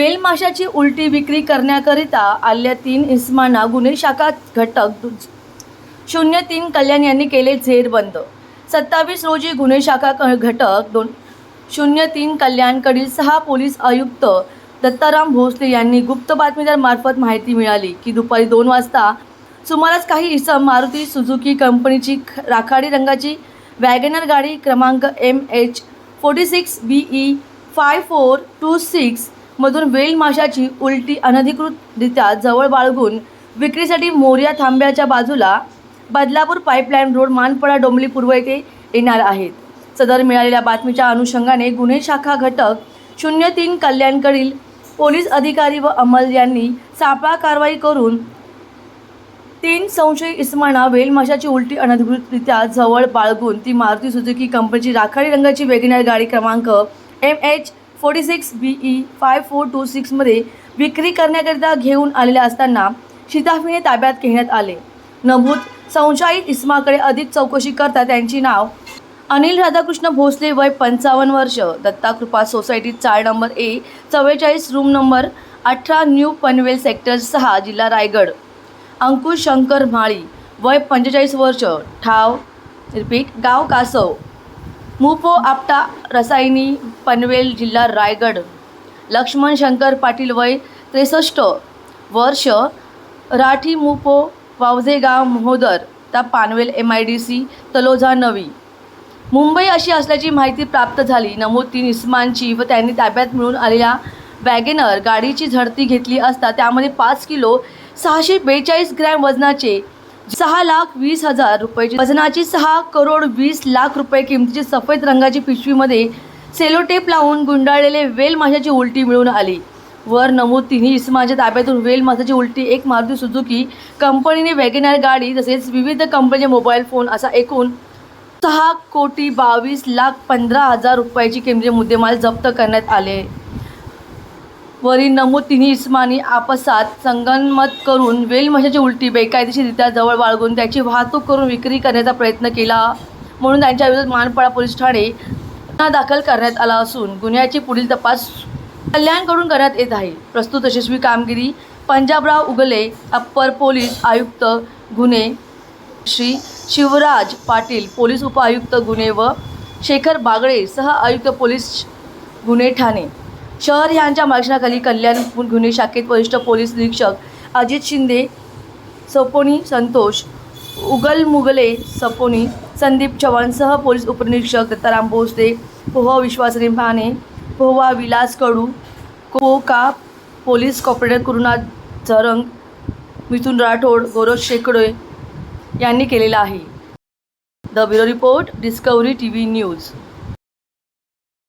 वेल माशाची उलटी विक्री करण्याकरिता आल्या तीन इस्माना गुन्हे शाखा घटक शून्य तीन कल्याण यांनी केले झेरबंद सत्तावीस रोजी गुन्हे शाखा क- घटक दोन शून्य तीन कल्याणकडील सहा पोलीस आयुक्त दत्ताराम भोसले यांनी गुप्त बातमीदारमार्फत माहिती मिळाली की दुपारी दोन वाजता सुमारास काही इसम मारुती सुझुकी कंपनीची ख- राखाडी रंगाची वॅगनर गाडी क्रमांक M H forty six B E five four two six मधून वेल माशाची उलटी अनधिकृतरित्या जवळ बाळगून विक्रीसाठी मोर्या थांब्याच्या बाजूला बदलापूर पाईपलाईन रोड मानपडा डोंबली पूर्व येथे येणार आहेत. सदर मिळालेल्या बातमीच्या अनुषंगाने गुन्हे शाखा घटक शून्य तीन कल्याणकडील पोलीस अधिकारी व अंमल यांनी सापळा कारवाई करून तीन संशयी इस्माना वेल माशाची उलटी अनधिकृतरित्या जवळ बाळगून ती मारुती सुझुकी कंपनीची राखाडी रंगाची वेगनर गाडी क्रमांक M H forty six B E five four two सिक्समध्ये विक्री करण्याकरिता घेऊन आलेल्या असताना शिताफीने ताब्यात घेण्यात आले. नमूद संशयित इस्माकडे अधिक चौकशी करता त्यांची नाव अनिल राधाकृष्ण भोसले वय पंचावन्न वर्ष. दत्ताकृपा सोसायटी चार नंबर ए चव्वेचाळीस रूम नंबर अठरा न्यू पनवेल सेक्टर सहा जिल्हा रायगड. अंकुश शंकर माळी वय पंचेचाळीस वर्ष. ठाव रिपीट गाव कासव. मुपो आपटा रसायनी पनवेल जिल्हा रायगड. लक्ष्मण शंकर पाटील वय त्रेसष्ट वर्ष. राठी मुपो वावझेगाव महोदर ता Panvel M I D C Taloja Navi. Mumbai अशी असल्याची माहिती प्राप्त झाली. नमूद तीन इस्मांची व त्यांनी ताब्यात मिळून आलेल्या वॅगेनर गाडीची झडती घेतली असता त्यामध्ये पाच किलो सहाशे बेचाळीस ग्रॅम वजनाचे सहा लाख वीस हजार रुपयाची वजनाची सहा करोड वीस लाख रुपये किमतीची सफेद रंगाची पिशवीमध्ये सेलोटेप लावून गुंडाळलेले वेल माशाची उलटी मिळून आली. वर नमूद तिन्ही इसमाच्या ताब्यातून वेल माशाची उलटी एक मारुती सुझुकी कंपनीने वॅगेनर गाडी तसेच विविध कंपनीचे मोबाईल फोन असा एकूण सहा कोटी बावीस लाख पंधरा हजार रुपयाची किमतीचे मुद्देमाल जप्त करण्यात आले. वरील नमूद तिन्ही इस्मानी आपसात संगनमत करून वेलमशाची उलटी बेकायदेशीररित्या जवळ बाळगून त्याची वाहतूक करून विक्री करण्याचा प्रयत्न केला. म्हणून त्यांच्या विरोधात मानपाडा पोलीस ठाणे गुन्हा दाखल करण्यात आला असून गुन्ह्याची पुढील तपास कल्याणकडून करण्यात येत आहे. प्रस्तुत यशस्वी कामगिरी पंजाबराव उगले अप्पर पोलीस आयुक्त गुन्हे श्री शिवराज पाटील पोलीस उपआयुक्त गुन्हे व शेखर बागडे सह आयुक्त पोलीस गुन्हे ठाणे. शहर यांच्या मार्गदर्शनाखाली कल्याण गुन्हे शाखेत वरिष्ठ पोलीस निरीक्षक अजित शिंदे सपोनी संतोष उगल मुगले सपोनी संदीप चव्हाण सह पोलीस उपनिरीक्षक दत्ताराम भोसले पोहा विश्वास रिंभाने पोहा विलास कडू कोका पोलीस कॉपरेटर कुरुनाथ झरंग मिथुन राठोड गौरव शेकडे यांनी केलेला आहे. The bureau report Discovery T V news.